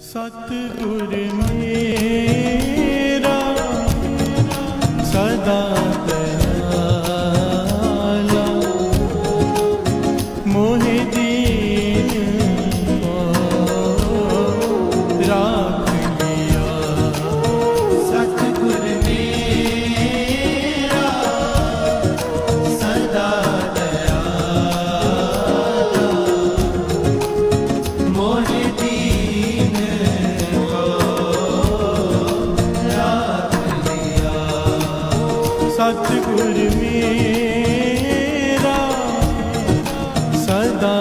ਸਤਿਗੁਰ ਮੇਰਾ ਸਦਾ ਦਇਆਲਾ ਮੋਹਿ ਦੀਨ ਸਤਿਗੁਰ ਮੇਰਾ ਸਦਾ